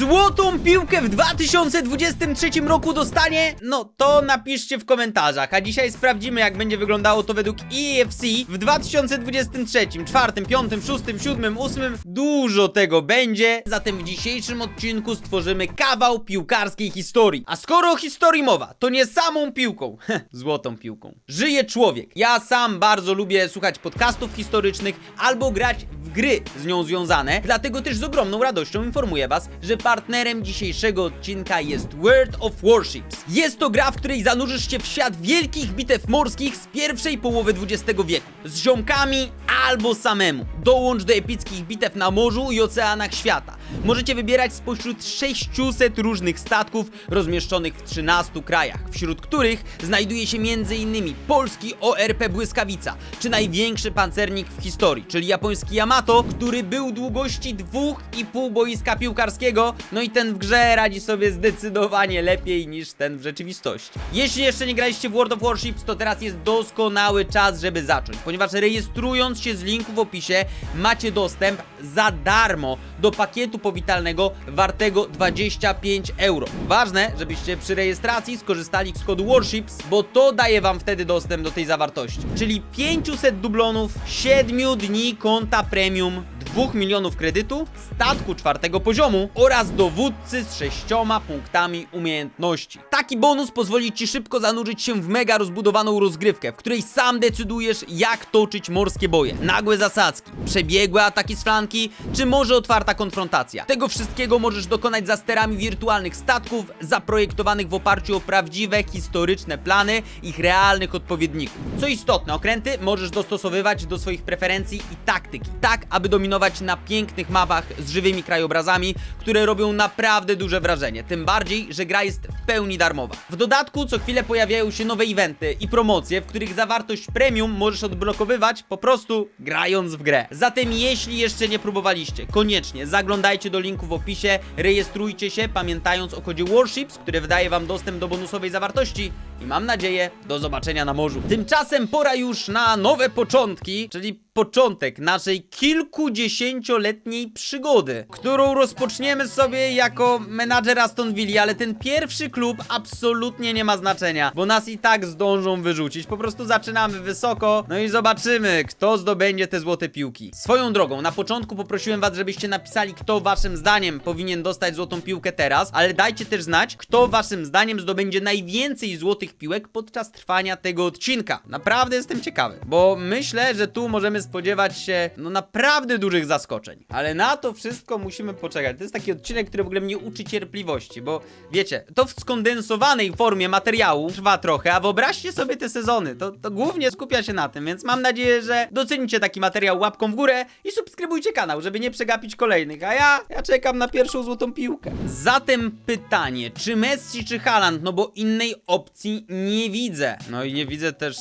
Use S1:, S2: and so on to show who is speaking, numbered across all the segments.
S1: złotą piłkę w 2023 roku dostanie? No to napiszcie w komentarzach, a dzisiaj sprawdzimy jak będzie wyglądało to według EFC w 2023, 4, 5, 6, 7, 8. Dużo tego będzie, zatem w dzisiejszym odcinku stworzymy kawał piłkarskiej historii. A skoro o historii mowa, to nie samą piłką, złotą piłką, żyje człowiek. Ja sam bardzo lubię słuchać podcastów historycznych albo grać gry z nią związane, dlatego też z ogromną radością informuję was, że partnerem dzisiejszego odcinka jest World of Warships. Jest to gra, w której zanurzysz się w świat wielkich bitew morskich z pierwszej połowy XX wieku. Z ziomkami albo samemu. Dołącz do epickich bitew na morzu i oceanach świata. Możecie wybierać spośród 600 różnych statków rozmieszczonych w 13 krajach, wśród których znajduje się m.in. polski ORP Błyskawica, czy największy pancernik w historii, czyli japoński Yamato, który był długości 2,5 boiska piłkarskiego, no i ten w grze radzi sobie zdecydowanie lepiej niż ten w rzeczywistości. Jeśli jeszcze nie graliście w World of Warships, to teraz jest doskonały czas, żeby zacząć, ponieważ rejestrując się z linku w opisie macie dostęp za darmo do pakietu powitalnego wartego 25 euro. Ważne, żebyście przy rejestracji skorzystali z kodu Warships, bo to daje wam wtedy dostęp do tej zawartości. Czyli 500 dublonów, 7 dni konta premium, premium 2 milionów kredytu, statku czwartego poziomu oraz dowódcy z sześcioma punktami umiejętności. Taki bonus pozwoli ci szybko zanurzyć się w mega rozbudowaną rozgrywkę, w której sam decydujesz jak toczyć morskie boje, nagłe zasadzki, przebiegłe ataki z flanki, czy może otwarta konfrontacja. Tego wszystkiego możesz dokonać za sterami wirtualnych statków, zaprojektowanych w oparciu o prawdziwe, historyczne plany ich realnych odpowiedników. Co istotne, okręty możesz dostosowywać do swoich preferencji i taktyki, tak aby dominować na pięknych mapach z żywymi krajobrazami, które robią naprawdę duże wrażenie. Tym bardziej, że gra jest w pełni darmowa. W dodatku co chwilę pojawiają się nowe eventy i promocje, w których zawartość premium możesz odblokowywać po prostu grając w grę. Zatem jeśli jeszcze nie próbowaliście, koniecznie zaglądajcie do linku w opisie, rejestrujcie się, pamiętając o kodzie Warships, który wydaje wam dostęp do bonusowej zawartości i mam nadzieję do zobaczenia na morzu. Tymczasem pora już na nowe początki, czyli początek naszej kilkudziesięcioletniej przygody, którą rozpoczniemy sobie jako menadżer Aston Villa, ale ten pierwszy klub absolutnie nie ma znaczenia, bo nas i tak zdążą wyrzucić. Po prostu zaczynamy wysoko, no i zobaczymy, kto zdobędzie te złote piłki. Swoją drogą, na początku poprosiłem was, żebyście napisali, kto waszym zdaniem powinien dostać złotą piłkę teraz, ale dajcie też znać, kto waszym zdaniem zdobędzie najwięcej złotych piłek podczas trwania tego odcinka. Naprawdę jestem ciekawy, bo myślę, że tu możemy spodziewać się no naprawdę dużych zaskoczeń. Ale na to wszystko musimy poczekać. To jest taki odcinek, który w ogóle mnie uczy cierpliwości, bo wiecie, to w skondensowanej formie materiału trwa trochę, a wyobraźcie sobie te sezony. To, to głównie skupia się na tym, więc mam nadzieję, że docenicie taki materiał łapką w górę i subskrybujcie kanał, żeby nie przegapić kolejnych. A ja, ja czekam na pierwszą złotą piłkę. Zatem pytanie, czy Messi czy Haaland, no bo innej opcji nie widzę. No i nie widzę też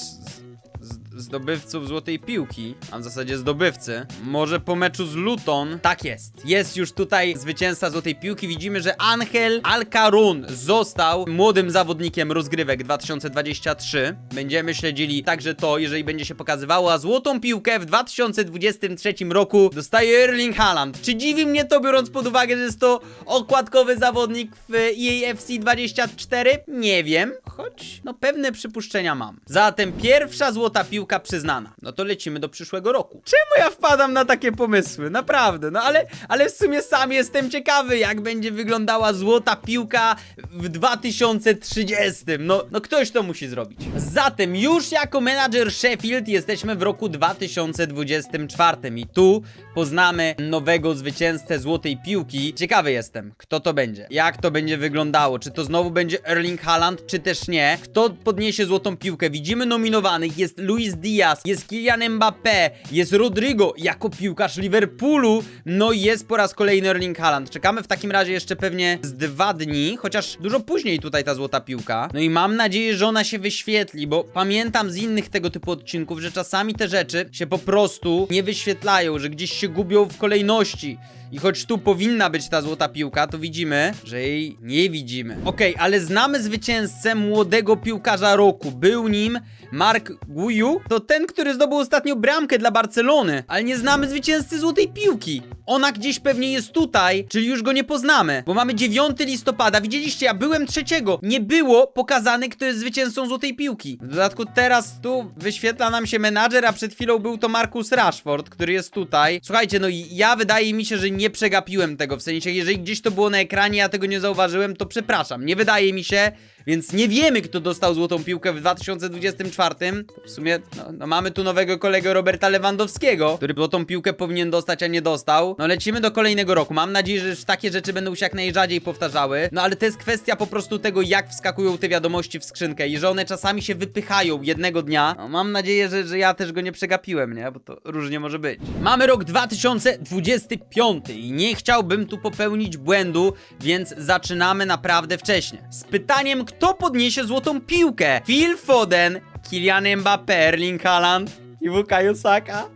S1: zdobywców złotej piłki, a w zasadzie zdobywcy. Może po meczu z Luton. Tak jest. Jest już tutaj zwycięzca złotej piłki. Widzimy, że Angel Alcarun został młodym zawodnikiem rozgrywek 2023. Będziemy śledzili także to, jeżeli będzie się pokazywało, a złotą piłkę w 2023 roku dostaje Erling Haaland. Czy dziwi mnie to, biorąc pod uwagę, że jest to okładkowy zawodnik w EAFC 24? Nie wiem, choć no pewne przypuszczenia mam. Zatem pierwsza złota piłka przyznana. No to lecimy do przyszłego roku. Czemu ja wpadam na takie pomysły? Naprawdę, no ale, ale w sumie sam jestem ciekawy, jak będzie wyglądała złota piłka w 2030. No, no ktoś to musi zrobić. Zatem już jako menadżer Sheffield jesteśmy w roku 2024 i tu poznamy nowego zwycięzcę złotej piłki. Ciekawy jestem, kto to będzie, jak to będzie wyglądało, czy to znowu będzie Erling Haaland, czy też nie. Kto podniesie złotą piłkę? Widzimy nominowanych, jest Luis Diaz, jest Kylian Mbappé, jest Rodrigo jako piłkarz Liverpoolu, no i jest po raz kolejny Erling Haaland. Czekamy w takim razie jeszcze pewnie z dwa dni, chociaż dużo później tutaj ta złota piłka. No i mam nadzieję, że ona się wyświetli, bo pamiętam z innych tego typu odcinków, że czasami te rzeczy się po prostu nie wyświetlają, że gdzieś się gubią w kolejności. I choć tu powinna być ta złota piłka, to widzimy, że jej nie widzimy. Okej, ale znamy zwycięzcę młodego piłkarza roku. Był nim Mark Guiu. To ten, który zdobył ostatnio bramkę dla Barcelony, ale nie znamy zwycięzcy złotej piłki. Ona gdzieś pewnie jest tutaj, czyli już go nie poznamy, bo mamy 9 listopada. Widzieliście, ja byłem trzeciego. Nie było pokazane, kto jest zwycięzcą złotej piłki. W dodatku teraz tu wyświetla nam się menadżer, a przed chwilą był to Marcus Rashford, który jest tutaj. Słuchajcie, no i ja wydaje mi się, że nie przegapiłem tego, w sensie, jeżeli gdzieś to było na ekranie, ja tego nie zauważyłem, to przepraszam. Nie wydaje mi się, więc nie wiemy, kto dostał złotą piłkę w 2024. To W sumie no, no mamy tu nowego kolegę Roberta Lewandowskiego, który złotą piłkę powinien dostać, a nie dostał. No lecimy do kolejnego roku. Mam nadzieję, że takie rzeczy będą się jak najrzadziej powtarzały. No ale to jest kwestia po prostu tego, jak wskakują te wiadomości w skrzynkę i że one czasami się wypychają jednego dnia. No, mam nadzieję, że, że ja też go nie przegapiłem, nie? Bo to różnie może być. Mamy rok 2025 i nie chciałbym tu popełnić błędu, więc zaczynamy naprawdę wcześnie. Z pytaniem, kto podniesie złotą piłkę? Phil Foden, Kylian Mbappé, Erling Haaland i Bukayo Saka?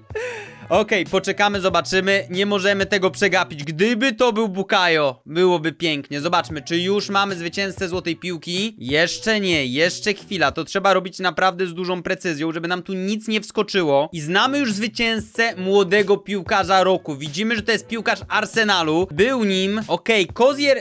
S1: Okej, poczekamy, zobaczymy. Nie możemy tego przegapić. Gdyby to był Bukayo, byłoby pięknie. Zobaczmy, czy już mamy zwycięzcę złotej piłki? Jeszcze nie, jeszcze chwila. To trzeba robić naprawdę z dużą precyzją, żeby nam tu nic nie wskoczyło. I znamy już zwycięzcę młodego piłkarza roku. Widzimy, że to jest piłkarz Arsenalu. Był nim, okej, Kozier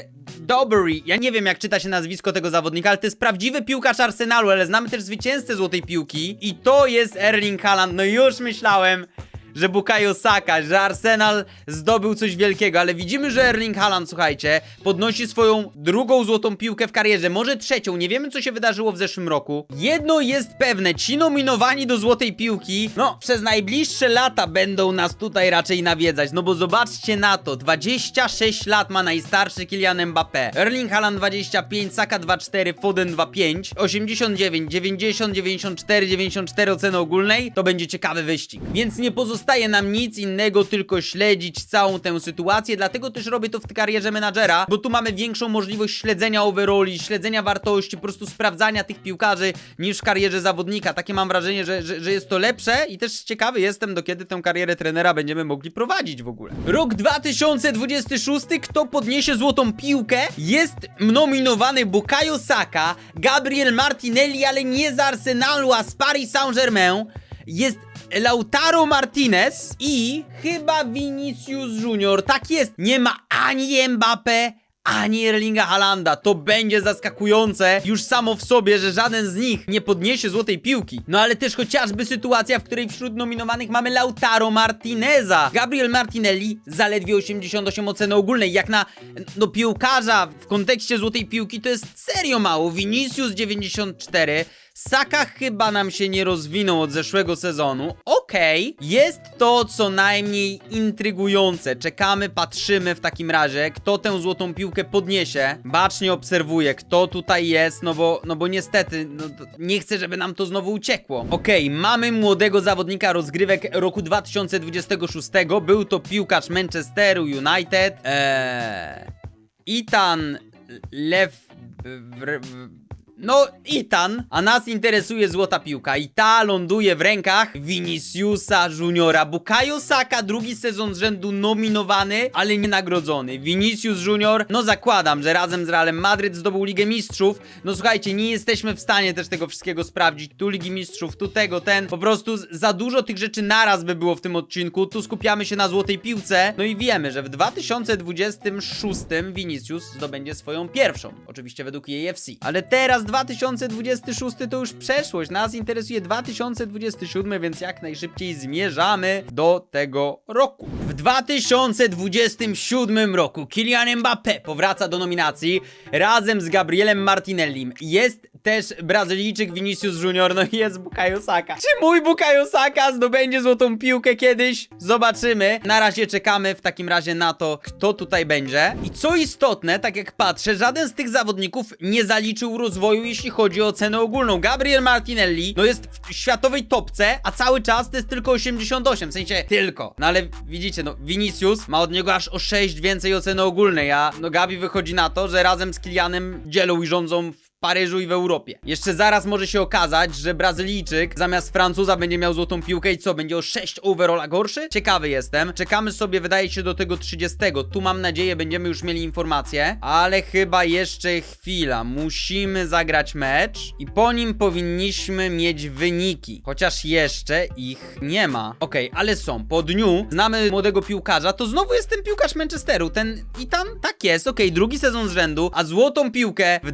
S1: Dobry, ja nie wiem jak czyta się nazwisko tego zawodnika, ale to jest prawdziwy piłkarz Arsenalu, ale znamy też zwycięzcę złotej piłki i to jest Erling Haaland. No już myślałem, że Bukayo Saka, że Arsenal zdobył coś wielkiego, ale widzimy, że Erling Haaland, słuchajcie, podnosi swoją drugą złotą piłkę w karierze, może trzecią, nie wiemy co się wydarzyło w zeszłym roku. Jedno jest pewne, ci nominowani do złotej piłki, no, przez najbliższe lata będą nas tutaj raczej nawiedzać, no bo zobaczcie na to, 26 lat ma najstarszy Kylian Mbappé, Erling Haaland 25, Saka 24, Foden 25, 89, 90, 94, 94 oceny ogólnej, to będzie ciekawy wyścig. Więc nie pozostaje nam nic innego, tylko śledzić całą tę sytuację, dlatego też robię to w karierze menadżera, bo tu mamy większą możliwość śledzenia overalli, śledzenia wartości, po prostu sprawdzania tych piłkarzy niż w karierze zawodnika. Takie mam wrażenie, że, że, że jest to lepsze i też ciekawy jestem, do kiedy tę karierę trenera będziemy mogli prowadzić w ogóle. Rok 2026, kto podniesie złotą piłkę? Jest nominowany Bukayo Saka, Gabriel Martinelli, ale nie z Arsenalu, a z Paris Saint-Germain. Jest Lautaro Martinez i chyba Vinicius Junior. Tak jest. Nie ma ani Mbappé, ani Erlinga Halanda. To będzie zaskakujące już samo w sobie, że żaden z nich nie podniesie złotej piłki. No ale też chociażby sytuacja, w której wśród nominowanych mamy Lautaro Martineza. Gabriel Martinelli zaledwie 88 oceny ogólnej. Jak na no, piłkarza w kontekście złotej piłki to jest serio mało. Vinicius 94. Saka chyba nam się nie rozwinął od zeszłego sezonu. Okej, jest to co najmniej intrygujące. Czekamy, patrzymy w takim razie, kto tę złotą piłkę podniesie. Bacznie obserwuję, kto tutaj jest, no bo, no bo niestety, no, nie chcę, żeby nam to znowu uciekło. Okej, mamy młodego zawodnika rozgrywek roku 2026. Był to piłkarz Manchesteru United. Eee, Ethan Lew... no, Itan, a nas interesuje złota piłka i ta ląduje w rękach Viniciusa Juniora. Bukayo Saka drugi sezon z rzędu nominowany, ale nie nagrodzony. Vinicius Junior, no zakładam, że razem z Realem Madryt zdobył Ligę Mistrzów. No słuchajcie, nie jesteśmy w stanie też tego wszystkiego sprawdzić. Tu Ligi Mistrzów, tu tego, ten. Po prostu za dużo tych rzeczy naraz by było w tym odcinku. Tu skupiamy się na złotej piłce. No i wiemy, że w 2026 Vinicius zdobędzie swoją pierwszą. Oczywiście według EFC. Ale teraz 2026 to już przeszłość. Nas interesuje 2027, więc jak najszybciej zmierzamy do tego roku. W 2027 roku Kylian Mbappé powraca do nominacji razem z Gabrielem Martinellim. Jest też Brazylijczyk Vinicius Junior, no i jest Bukayo Saka. Czy mój Bukayo Saka zdobędzie złotą piłkę kiedyś? Zobaczymy. Na razie czekamy w takim razie na to, kto tutaj będzie. I co istotne, tak jak patrzę, żaden z tych zawodników nie zaliczył rozwoju, jeśli chodzi o cenę ogólną. Gabriel Martinelli, no jest w światowej topce, a cały czas to jest tylko 88, w sensie tylko. No ale widzicie, no Vinicius ma od niego aż o 6 więcej oceny ogólnej, a no Gabi wychodzi na to, że razem z Kilianem dzielą i rządzą Paryżu i w Europie. Jeszcze zaraz może się okazać, że Brazylijczyk zamiast Francuza będzie miał złotą piłkę i co, będzie o 6 overalla gorszy? Ciekawy jestem. Czekamy sobie, wydaje się, do tego 30. Tu mam nadzieję, będziemy już mieli informacje, ale chyba jeszcze chwila. Musimy zagrać mecz i po nim powinniśmy mieć wyniki. Chociaż jeszcze ich nie ma. Okej, ale są. Po dniu znamy młodego piłkarza, to znowu jest ten piłkarz Manchesteru, ten i tam tak jest. Okej, drugi sezon z rzędu, a złotą piłkę w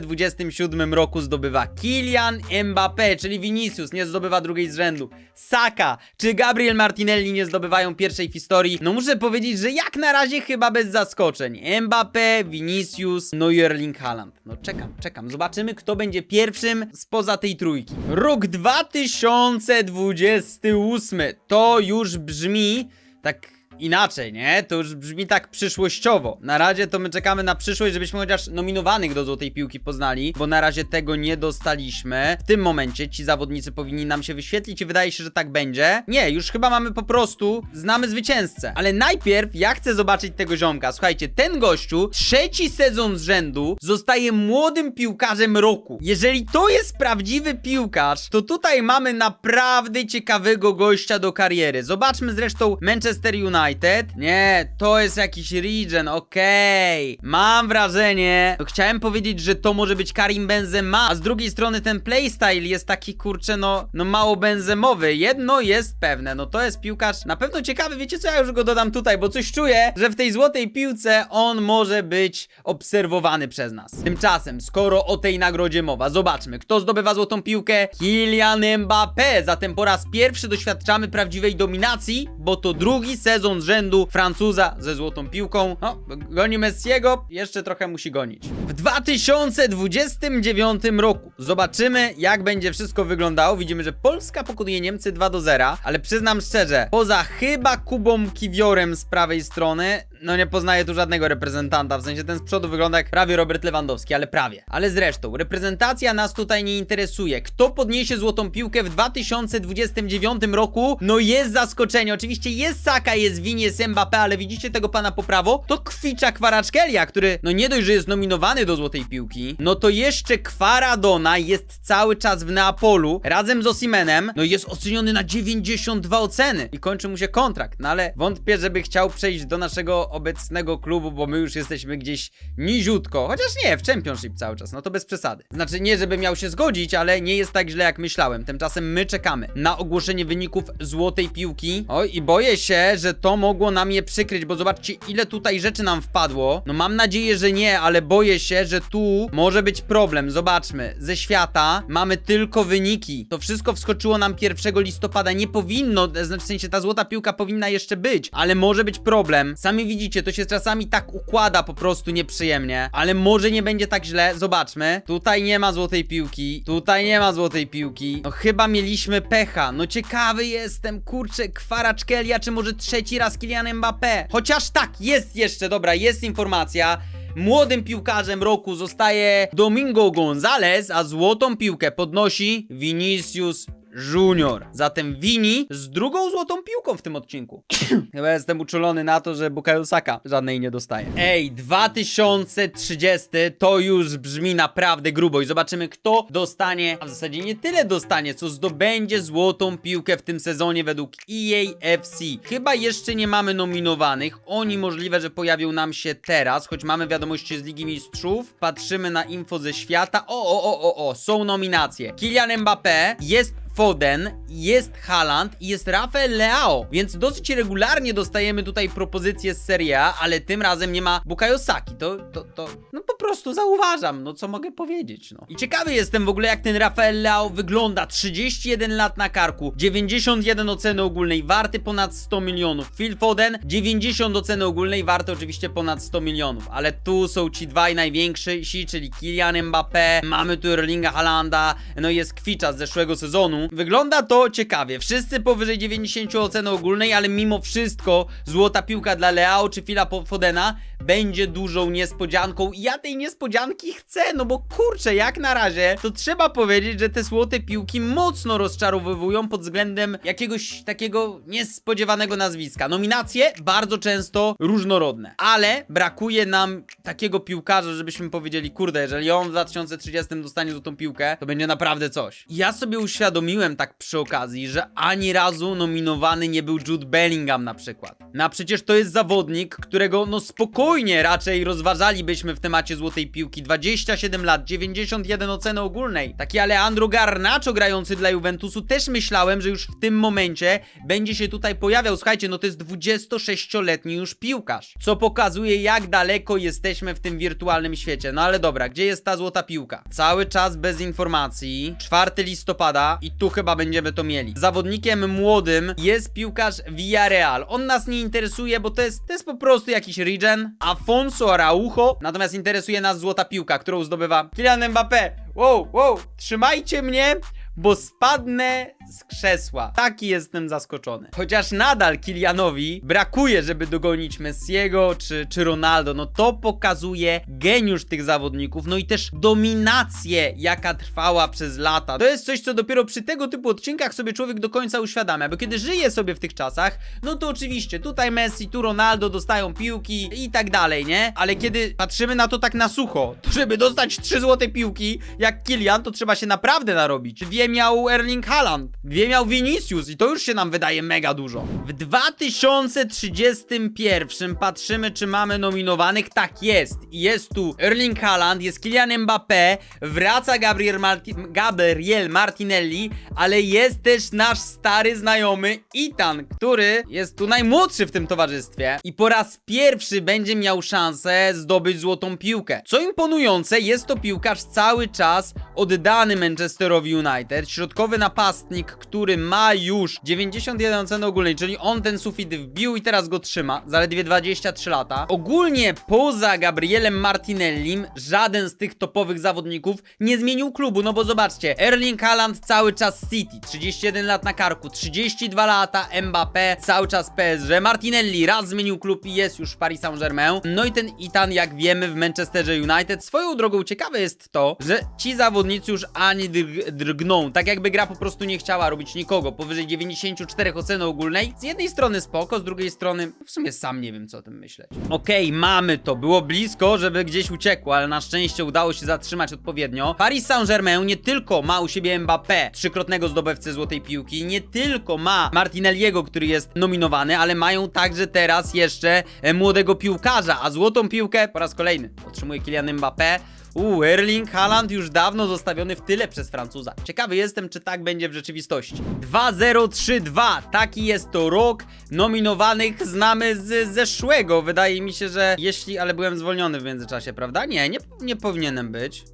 S1: 2027 roku zdobywa Kylian Mbappé, czyli Vinicius nie zdobywa drugiej z rzędu. Saka czy Gabriel Martinelli nie zdobywają pierwszej w historii. No muszę powiedzieć, że jak na razie chyba bez zaskoczeń. Mbappé, Vinicius, no i Erling Haaland. No czekam, czekam. Zobaczymy kto będzie pierwszym spoza tej trójki. Rok 2028 to już brzmi tak inaczej, nie? To już brzmi tak przyszłościowo. Na razie to my czekamy na przyszłość, żebyśmy chociaż nominowanych do Złotej Piłki poznali, bo na razie tego nie dostaliśmy. W tym momencie ci zawodnicy powinni nam się wyświetlić i wydaje się, że tak będzie. Nie, już chyba mamy po prostu, znamy zwycięzcę. Ale najpierw ja chcę zobaczyć tego ziomka. Słuchajcie, ten gościu trzeci sezon z rzędu zostaje młodym piłkarzem roku. Jeżeli to jest prawdziwy piłkarz, to tutaj mamy naprawdę ciekawego gościa do kariery. Zobaczmy zresztą Manchester United. Nie, to jest jakiś regen, okej. Mam wrażenie, no chciałem powiedzieć, że to może być Karim Benzema, a z drugiej strony ten playstyle jest taki kurczę, no, no mało benzemowy. Jedno jest pewne, no to jest piłkarz na pewno ciekawy. Wiecie co, ja już go dodam tutaj, bo coś czuję, że w tej złotej piłce on może być obserwowany przez nas. Tymczasem, skoro o tej nagrodzie mowa, zobaczmy, kto zdobywa złotą piłkę? Kylian Mbappé. Zatem po raz pierwszy doświadczamy prawdziwej dominacji, bo to drugi sezon z rzędu Francuza ze złotą piłką. No, goni Messiego, jeszcze trochę musi gonić. W 2029 roku zobaczymy, jak będzie wszystko wyglądało. Widzimy, że Polska pokonuje Niemcy 2 do 0, ale przyznam szczerze, poza chyba Kubą Kiwiorem z prawej strony, no nie poznaję tu żadnego reprezentanta, w sensie ten z przodu wygląda jak prawie Robert Lewandowski, ale prawie. Ale zresztą, reprezentacja nas tutaj nie interesuje. Kto podniesie złotą piłkę w 2029 roku? No jest zaskoczenie. Oczywiście jest Saka, jest Vini, jest Mbappé, ale widzicie tego pana po prawo? To Kwicza Kwaraszkelia, który no nie dość, że jest nominowany do złotej piłki, no to jeszcze Kwaradona jest cały czas w Neapolu razem z Osimenem, no jest oceniony na 92 oceny i kończy mu się kontrakt. No ale wątpię, żeby chciał przejść do naszego obecnego klubu, bo my już jesteśmy gdzieś niziutko. Chociaż nie, w Championship cały czas, no to bez przesady. Znaczy nie, żeby miał się zgodzić, ale nie jest tak źle jak myślałem. Tymczasem my czekamy na ogłoszenie wyników złotej piłki. Oj, i boję się, że to mogło nam je przykryć, bo zobaczcie ile tutaj rzeczy nam wpadło. No mam nadzieję, że nie, ale boję się, że tu może być problem. Zobaczmy, ze świata mamy tylko wyniki. To wszystko wskoczyło nam 1 listopada. Nie powinno, znaczy w sensie ta złota piłka powinna jeszcze być, ale może być problem. Sami widzicie, to się czasami tak układa po prostu nieprzyjemnie, ale może nie będzie tak źle. Zobaczmy. Tutaj nie ma złotej piłki. Tutaj nie ma złotej piłki. No chyba mieliśmy pecha. No ciekawy jestem, kurczę, Kwaraczkelia, czy może trzeci raz Kylian Mbappé? Chociaż tak, jest jeszcze, dobra, jest informacja. Młodym piłkarzem roku zostaje Domingo Gonzalez, a złotą piłkę podnosi Vinicius Junior. Zatem Vini z drugą złotą piłką w tym odcinku. Chyba jestem uczulony na to, że Bukayo Saka żadnej nie dostaje. Ej, 2030 to już brzmi naprawdę grubo i zobaczymy kto dostanie, a w zasadzie nie tyle dostanie, co zdobędzie złotą piłkę w tym sezonie według EAFC. Chyba jeszcze nie mamy nominowanych. Oni możliwe, że pojawią nam się teraz, choć mamy wiadomości z Ligi Mistrzów. Patrzymy na info ze świata. O, o, o, o, o, są nominacje. Kylian Mbappé jest Foden, jest Haaland i jest Rafael Leao, więc dosyć regularnie dostajemy tutaj propozycje z Serie A, ale tym razem nie ma Bukayo Saki. To, to, to, no po prostu zauważam, no co mogę powiedzieć, no. I ciekawy jestem w ogóle jak ten Rafael Leao wygląda. 31 lat na karku, 91 oceny ogólnej, warty ponad 100 milionów. Phil Foden, 90 oceny ogólnej, warty oczywiście ponad 100 milionów, ale tu są ci dwaj najwięksi, czyli Kylian Mbappé, mamy tu Erlinga Haalanda, no i jest Kwicza z zeszłego sezonu, Wygląda to ciekawie. Wszyscy powyżej 90 oceny ogólnej, ale mimo wszystko złota piłka dla Leao czy Fila Fodena będzie dużą niespodzianką i ja tej niespodzianki chcę, no bo kurczę, jak na razie, to trzeba powiedzieć, że te złote piłki mocno rozczarowywują pod względem jakiegoś takiego niespodziewanego nazwiska. Nominacje bardzo często różnorodne, ale brakuje nam takiego piłkarza, żebyśmy powiedzieli, kurde, jeżeli on w 2030 dostanie złotą piłkę, to będzie naprawdę coś. Ja sobie uświadomiłem tak przy okazji, że ani razu nominowany nie był Jude Bellingham na przykład. No przecież to jest zawodnik, którego no spokojnie raczej rozważalibyśmy w temacie złotej piłki. 27 lat, 91 oceny ogólnej. Taki Alejandro Garnacho grający dla Juventusu też myślałem, że już w tym momencie będzie się tutaj pojawiał. Słuchajcie, no to jest 26-letni już piłkarz, co pokazuje jak daleko jesteśmy w tym wirtualnym świecie. No ale dobra, gdzie jest ta złota piłka? Cały czas bez informacji. 4 listopada i tu chyba będziemy to mieli. Zawodnikiem młodym jest piłkarz Villarreal. On nas nie interesuje, bo to jest, to jest po prostu jakiś regen. Afonso Araujo. Natomiast interesuje nas złota piłka, którą zdobywa Kylian Mbappé. Wow, wow, trzymajcie mnie, bo spadnę z krzesła. Taki jestem zaskoczony. Chociaż nadal Kilianowi brakuje, żeby dogonić Messiego czy, czy Ronaldo, no to pokazuje geniusz tych zawodników, no i też dominację, jaka trwała przez lata. To jest coś, co dopiero przy tego typu odcinkach sobie człowiek do końca uświadamia, bo kiedy żyje sobie w tych czasach, no to oczywiście tutaj Messi, tu Ronaldo dostają piłki i tak dalej, nie? Ale kiedy patrzymy na to tak na sucho, to żeby dostać trzy złote piłki, jak Kilian, to trzeba się naprawdę narobić. Dwie miał Erling Haaland, dwie miał Vinicius i to już się nam wydaje mega dużo. W 2031 patrzymy, czy mamy nominowanych. Tak jest. Jest tu Erling Haaland, jest Kylian Mbappé, wraca Gabriel, Marti Gabriel Martinelli, ale jest też nasz stary znajomy Itan, który jest tu najmłodszy w tym towarzystwie i po raz pierwszy będzie miał szansę zdobyć złotą piłkę. Co imponujące, jest to piłkarz cały czas oddany Manchesterowi United, środkowy napastnik, który ma już 91 oceny ogólnej, czyli on ten sufit wbił i teraz go trzyma, zaledwie 23 lata. Ogólnie poza Gabrielem Martinellim żaden z tych topowych zawodników nie zmienił klubu, no bo zobaczcie, Erling Haaland cały czas City, 31 lat na karku, 32 lata Mbappé, cały czas PSG, Martinelli raz zmienił klub i jest już w Paris Saint-Germain, no i ten Itan, jak wiemy, w Manchesterze United. Swoją drogą ciekawe jest to, że ci zawodnicy już ani drg drgną, tak jakby gra po prostu nie chciała robić nikogo powyżej 94 oceny ogólnej. Z jednej strony spoko, z drugiej strony w sumie sam nie wiem co o tym myśleć. Okej, mamy to, było blisko, żeby gdzieś uciekło, ale na szczęście udało się zatrzymać odpowiednio. Paris Saint-Germain nie tylko ma u siebie Mbappé, trzykrotnego zdobywcę złotej piłki, nie tylko ma Martinelliego, który jest nominowany, ale mają także teraz jeszcze e, młodego piłkarza, a złotą piłkę po raz kolejny otrzymuje Kylian Mbappé. Uuu, Erling Haaland już dawno zostawiony w tyle przez Francuza. Ciekawy jestem, czy tak będzie w rzeczywistości. 2032, taki jest to rok. Nominowanych znamy z zeszłego. Wydaje mi się, że jeśli, ale byłem zwolniony w międzyczasie, prawda? Nie, nie, nie powinienem być.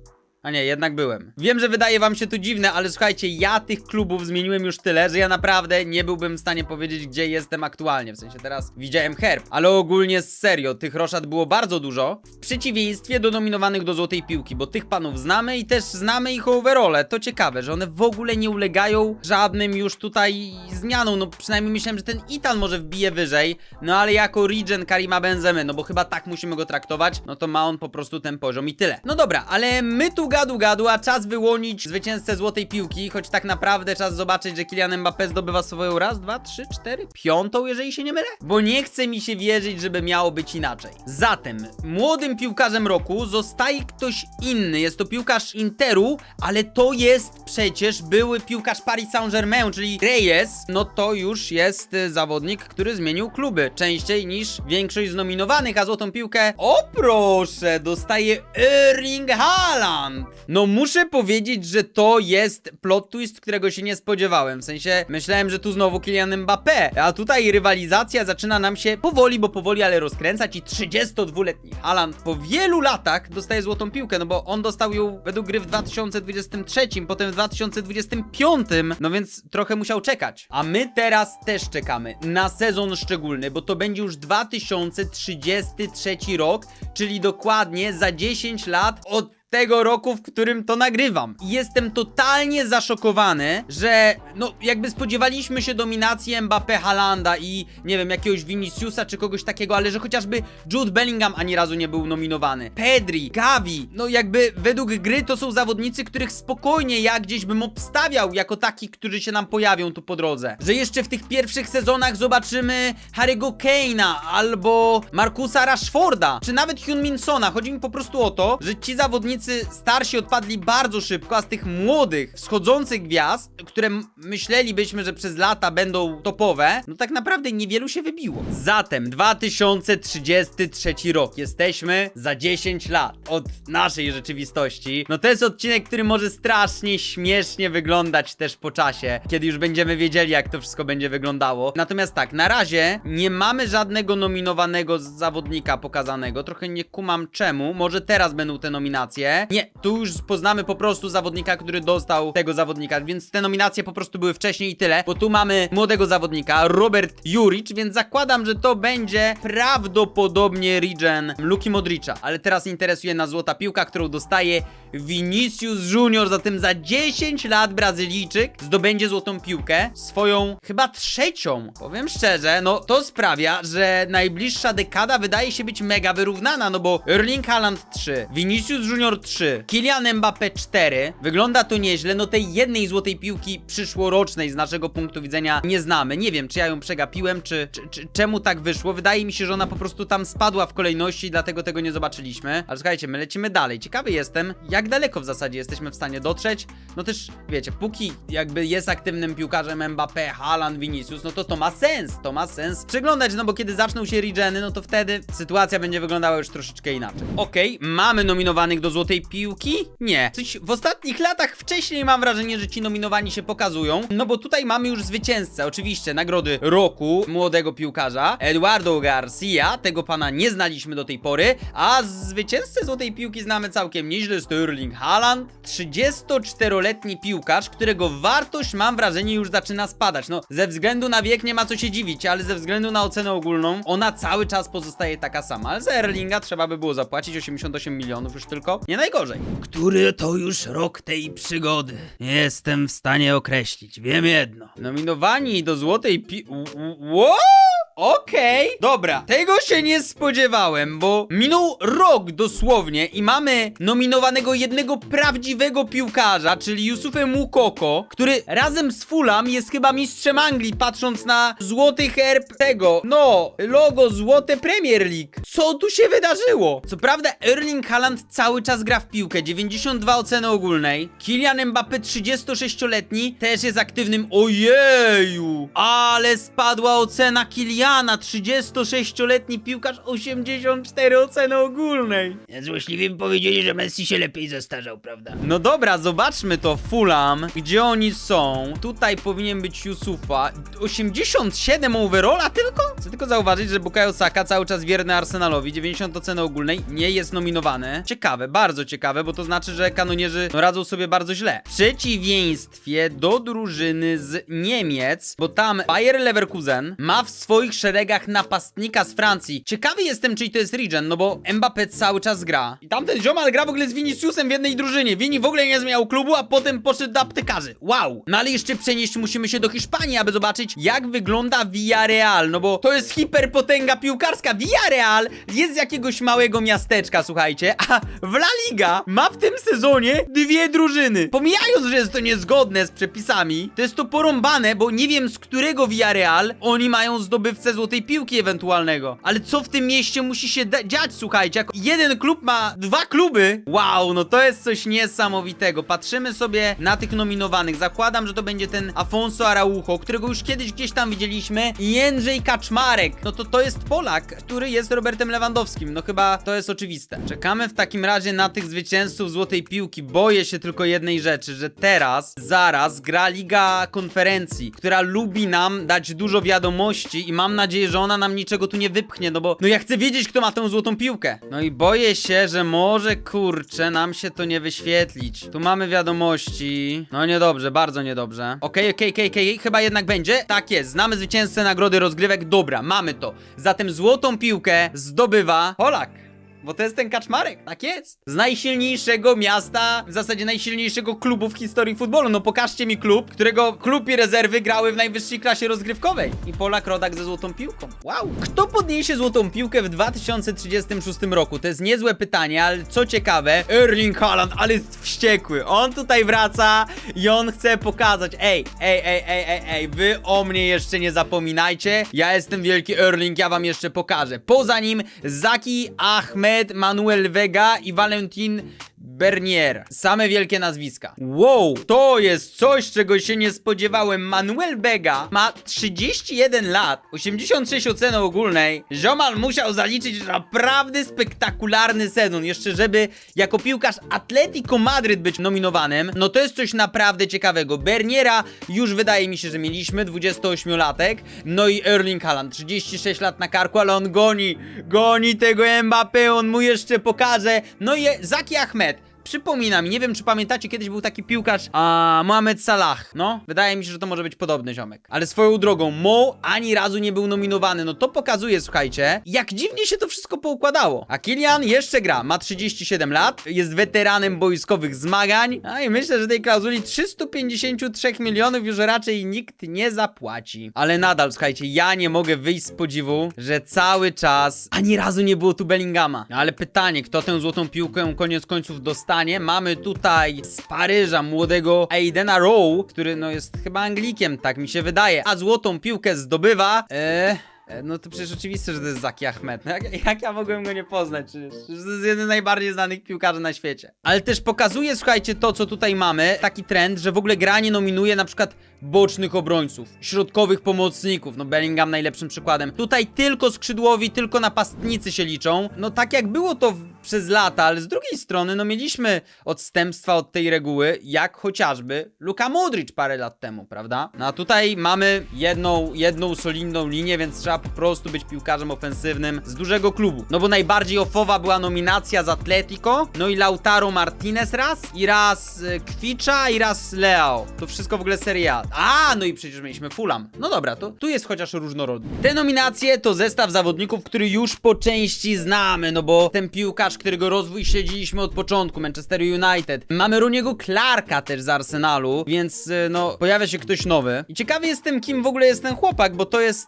S1: A nie, jednak byłem. Wiem, że wydaje wam się to dziwne, ale słuchajcie, ja tych klubów zmieniłem już tyle, że ja naprawdę nie byłbym w stanie powiedzieć, gdzie jestem aktualnie. W sensie teraz widziałem herb, ale ogólnie serio, tych roszad było bardzo dużo. W przeciwieństwie do nominowanych do Złotej Piłki, bo tych panów znamy i też znamy ich overole. To ciekawe, że one w ogóle nie ulegają żadnym już tutaj zmianom. No przynajmniej myślałem, że ten Itan może wbije wyżej, no ale jako regen Karima Benzemy, no bo chyba tak musimy go traktować, no to ma on po prostu ten poziom i tyle. No dobra, ale my tu gadu gadu, a czas wyłonić zwycięzcę złotej piłki, choć tak naprawdę czas zobaczyć, że Kylian Mbappé zdobywa swoją raz, dwa, trzy, cztery, piątą, jeżeli się nie mylę. Bo nie chce mi się wierzyć, żeby miało być inaczej. Zatem, młodym piłkarzem roku zostaje ktoś inny. Jest to piłkarz Interu, ale to jest przecież były piłkarz Paris Saint-Germain, czyli Reyes. No to już jest y, zawodnik, który zmienił kluby częściej niż większość z nominowanych, a złotą piłkę, o proszę, dostaje Erling Haaland. No muszę powiedzieć, że to jest plot twist, którego się nie spodziewałem. W sensie myślałem, że tu znowu Kylian Mbappé, a tutaj rywalizacja zaczyna nam się powoli, bo powoli, ale rozkręcać i 32-letni Haaland po wielu latach dostaje złotą piłkę, no bo on dostał ją według gry w 2023, potem w 2025, no więc trochę musiał czekać. A my teraz też czekamy na sezon szczególny, bo to będzie już 2033 rok, czyli dokładnie za 10 lat od tego roku, w którym to nagrywam. Jestem totalnie zaszokowany, że no jakby spodziewaliśmy się dominacji Mbappé, Halanda i nie wiem, jakiegoś Viniciusa czy kogoś takiego, ale że chociażby Jude Bellingham ani razu nie był nominowany. Pedri, Gavi, no jakby według gry to są zawodnicy, których spokojnie ja gdzieś bym obstawiał jako takich, którzy się nam pojawią tu po drodze. Że jeszcze w tych pierwszych sezonach zobaczymy Harry'ego Kane'a albo Markusa Rashforda, czy nawet Hyun Sona. Chodzi mi po prostu o to, że ci zawodnicy starsi odpadli bardzo szybko, a z tych młodych, wschodzących gwiazd, które myślelibyśmy, że przez lata będą topowe, no tak naprawdę niewielu się wybiło. Zatem 2033 rok. Jesteśmy za 10 lat od naszej rzeczywistości. No to jest odcinek, który może strasznie śmiesznie wyglądać też po czasie, kiedy już będziemy wiedzieli, jak to wszystko będzie wyglądało. Natomiast tak, na razie nie mamy żadnego nominowanego zawodnika pokazanego. Trochę nie kumam czemu. Może teraz będą te nominacje. Nie, tu już poznamy po prostu zawodnika, który dostał tego zawodnika, więc te nominacje po prostu były wcześniej i tyle. Bo tu mamy młodego zawodnika, Robert Juric, więc zakładam, że to będzie prawdopodobnie regen Luki Modricza. Ale teraz interesuje nas złota piłka, którą dostaje Vinicius Junior. Zatem za 10 lat Brazylijczyk zdobędzie złotą piłkę, swoją chyba trzecią. Powiem szczerze, no to sprawia, że najbliższa dekada wydaje się być mega wyrównana, no bo Erling Haaland 3, Vinicius Junior 3, Kylian Mbappé 4. Wygląda to nieźle, no tej jednej złotej piłki przyszłorocznej z naszego punktu widzenia nie znamy. Nie wiem, czy ja ją przegapiłem, czy, czy, czy czemu tak wyszło. Wydaje mi się, że ona po prostu tam spadła w kolejności, dlatego tego nie zobaczyliśmy. Ale słuchajcie, my lecimy dalej. Ciekawy jestem, jak daleko w zasadzie jesteśmy w stanie dotrzeć. No też, wiecie, póki jakby jest aktywnym piłkarzem Mbappé, Haaland, Vinicius, no to to ma sens, to ma sens przeglądać, no bo kiedy zaczną się regeny, no to wtedy sytuacja będzie wyglądała już troszeczkę inaczej. Okej, mamy nominowanych do złotej piłki? Nie. Coś w ostatnich latach wcześniej mam wrażenie, że ci nominowani się pokazują, no bo tutaj mamy już zwycięzcę, oczywiście, nagrody roku młodego piłkarza, Eduardo Garcia, tego pana nie znaliśmy do tej pory, a zwycięzcę złotej piłki znamy całkiem nieźle, Sterling Haaland, 34-letni piłkarz, którego wartość mam wrażenie już zaczyna spadać, no ze względu na wiek nie ma co się dziwić, ale ze względu na ocenę ogólną, ona cały czas pozostaje taka sama, ale za Erlinga trzeba by było zapłacić 88 milionów już tylko, nie najgorzej. Który to już rok tej przygody? Jestem w stanie określić, wiem jedno. Nominowani do złotej pi... What? Okej, dobra, tego się nie spodziewałem, bo minął rok dosłownie i mamy nominowanego jednego prawdziwego piłkarza, czyli Yusufę Mukoko, który razem z Fulham jest chyba mistrzem Anglii, patrząc na złoty herb tego, no, logo złote Premier League. Co tu się wydarzyło? Co prawda Erling Haaland cały czas gra w piłkę, 92 oceny ogólnej, Kylian Mbappé 36-letni też jest aktywnym, ojeju, ale spadła ocena Kyliana, 36-letni piłkarz, 84 oceny ogólnej.
S2: Złośliwi mi powiedzieli, że Messi się lepiej zestarzał, prawda?
S1: No dobra, zobaczmy to, Fulham, gdzie oni są. Tutaj powinien być Yusufa. 87 overalla tylko? Chcę tylko zauważyć, że Bukayo Saka cały czas wierny Arsenalowi, 90 oceny ogólnej, nie jest nominowany. Ciekawe, bardzo ciekawe, bo to znaczy, że kanonierzy no, radzą sobie bardzo źle. W przeciwieństwie do drużyny z Niemiec, bo tam Bayer Leverkusen ma w swoich szeregach napastnika z Francji. Ciekawy jestem, czy to jest Regen, no bo Mbappé cały czas gra. I tamten ziomal gra w ogóle z Viniciusem w jednej drużynie. Vini w ogóle nie zmieniał klubu, a potem poszedł do aptekarzy. Wow! No ale jeszcze przenieść musimy się do Hiszpanii, aby zobaczyć, jak wygląda Villarreal, no bo to jest hiperpotęga piłkarska. Villarreal jest z jakiegoś małego miasteczka, słuchajcie, a w La Liga ma w tym sezonie dwie drużyny. Pomijając, że jest to niezgodne z przepisami, to jest to porąbane, bo nie wiem z którego Villarreal oni mają zdobywcę złotej piłki ewentualnego. Ale co w tym mieście musi się dziać, słuchajcie? Jak jeden klub ma dwa kluby, wow, no to jest coś niesamowitego. Patrzymy sobie na tych nominowanych. Zakładam, że to będzie ten Afonso Araujo, którego już kiedyś gdzieś tam widzieliśmy. I Jędrzej Kaczmarek. No to to jest Polak, który jest Robertem Lewandowskim. No chyba to jest oczywiste. Czekamy w takim razie na tych zwycięzców złotej piłki. Boję się tylko jednej rzeczy, że teraz, zaraz gra Liga Konferencji, która lubi nam dać dużo wiadomości i mam nadzieję, że ona nam niczego tu nie wypchnie, no bo no ja chcę wiedzieć, kto ma tę złotą piłkę. No i boję się, że może kurczę nam się to nie wyświetlić. Tu mamy wiadomości. No niedobrze, bardzo niedobrze. Okej, okej, okej, okej, chyba jednak będzie. Tak jest, znamy zwycięzcę nagrody rozgrywek. Dobra, mamy to. Zatem złotą piłkę zdobywa Polak. Bo to jest ten Kaczmarek, tak jest. Z najsilniejszego miasta, w zasadzie najsilniejszego klubu w historii futbolu. No pokażcie mi klub, którego klub i rezerwy grały w najwyższej klasie rozgrywkowej. I Polak Rodak ze złotą piłką. Wow. Kto podniesie złotą piłkę w 2036 roku? To jest niezłe pytanie, ale co ciekawe, Erling Haaland, ale jest wściekły. On tutaj wraca i on chce pokazać, ej, ej, ej, ej, ej, ej, wy o mnie jeszcze nie zapominajcie. Ja jestem wielki Erling, ja wam jeszcze pokażę. Poza nim Zaki Ahmed, Manuel Vega i Valentin Bernier. Same wielkie nazwiska. Wow, to jest coś, czego się nie spodziewałem. Manuel Vega ma 31 lat, 86 oceny ogólnej. Ziomal musiał zaliczyć naprawdę spektakularny sezon. Jeszcze żeby jako piłkarz Atletico Madryt być nominowanym, no to jest coś naprawdę ciekawego. Berniera już wydaje mi się, że mieliśmy, 28-latek. No i Erling Haaland, 36 lat na karku, ale on goni, goni tego Mbappé, on mu jeszcze pokaże. No i Zaki Ahmed. Przypomina mi, nie wiem czy pamiętacie, kiedyś był taki piłkarz, a Mohamed Salah. No, wydaje mi się, że to może być podobny ziomek. Ale swoją drogą, Mo ani razu nie był nominowany. No to pokazuje, słuchajcie, jak dziwnie się to wszystko poukładało. A Kilian jeszcze gra, ma 37 lat, jest weteranem boiskowych zmagań. A i myślę, że tej klauzuli 353 milionów już raczej nikt nie zapłaci. Ale nadal, słuchajcie, ja nie mogę wyjść z podziwu, że cały czas ani razu nie było tu Bellingama. Ale pytanie, kto tę złotą piłkę koniec końców dostanie? Mamy tutaj z Paryża młodego Aidena Rowe, który no jest chyba Anglikiem, tak mi się wydaje. A złotą piłkę zdobywa... Eee... E, No to przecież oczywiste, że to jest Zaki Ahmed. No jak, jak ja mogłem go nie poznać? Przecież, to jest jeden z najbardziej znanych piłkarzy na świecie. Ale też pokazuje, słuchajcie, to co tutaj mamy, taki trend, że w ogóle gra nie nominuje na przykład bocznych obrońców, środkowych pomocników, no Bellingham najlepszym przykładem. Tutaj tylko skrzydłowi, tylko napastnicy się liczą. No tak jak było to w, przez lata, ale z drugiej strony, no mieliśmy odstępstwa od tej reguły, jak chociażby Luka Modric parę lat temu, prawda? No a tutaj mamy jedną, jedną solidną linię, więc trzeba po prostu być piłkarzem ofensywnym z dużego klubu. No bo najbardziej ofowa była nominacja z Atletico, no i Lautaro Martinez raz, i raz y, Kwicza, i raz Leo. To wszystko w ogóle Serie A. No i przecież mieliśmy Fulham. No dobra, to tu jest chociaż różnorodny. Te nominacje to zestaw zawodników, który już po części znamy, no bo ten piłkarz, którego rozwój śledziliśmy od początku, Manchester United. Mamy Roniego Clarka też z Arsenalu, więc y, no pojawia się ktoś nowy. I ciekawy jestem, kim w ogóle jest ten chłopak, bo to jest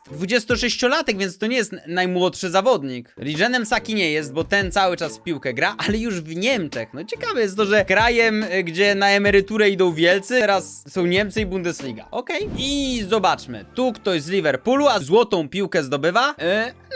S1: 26-latek, więc to nie jest najmłodszy zawodnik. Rigenem Saki nie jest, bo ten cały czas w piłkę gra, ale już w Niemczech. No ciekawe jest to, że krajem, y, gdzie na emeryturę idą wielcy, teraz są Niemcy i Bundesliga. Okej. I zobaczmy. Tu ktoś z Liverpoolu, a złotą piłkę zdobywa y,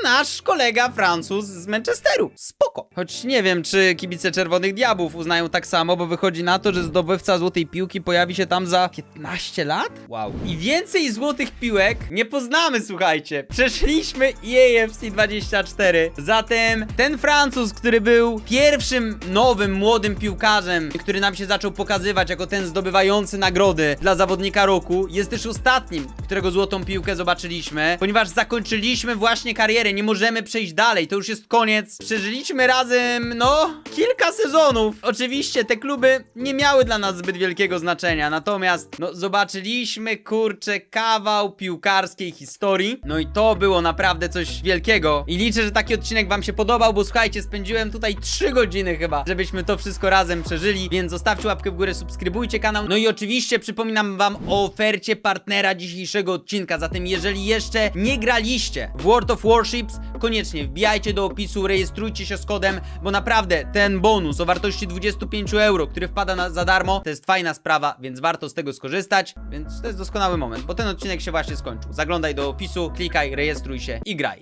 S1: nasz kolega Francuz z Manchesteru. Spoko. Choć nie wiem, czy kibice Czerwonych Diabłów uznają tak samo, bo wychodzi na to, że zdobywca złotej piłki pojawi się tam za 15 lat? Wow. I więcej złotych piłek nie poznamy, słuchajcie. Przeszliśmy EAFC 24. Zatem ten Francuz, który był pierwszym nowym, młodym piłkarzem, który nam się zaczął pokazywać jako ten zdobywający nagrody dla zawodnika roku, jest też ostatnim, którego złotą piłkę zobaczyliśmy, ponieważ zakończyliśmy właśnie karierę, nie możemy przejść dalej, to już jest koniec. Przeżyliśmy razem, no, kilka sezonów. Oczywiście te kluby nie miały dla nas zbyt wielkiego znaczenia, natomiast, no, zobaczyliśmy, kurczę, kawał piłkarskiej historii, no i to było naprawdę coś wielkiego. I liczę, że taki odcinek wam się podobał, bo słuchajcie, spędziłem tutaj 3 godziny chyba, żebyśmy to wszystko razem przeżyli, więc zostawcie łapkę w górę, subskrybujcie kanał, no i oczywiście przypominam wam o ofercie partnera dzisiejszego odcinka, zatem jeżeli jeszcze nie graliście w World of Warships, koniecznie wbijajcie do opisu, rejestrujcie się z kodem, bo naprawdę ten bonus o wartości 25 euro, który wpada na, za darmo, to jest fajna sprawa, więc warto z tego skorzystać, więc to jest doskonały moment, bo ten odcinek się właśnie skończył. Zaglądaj do opisu, klikaj, rejestruj się i graj.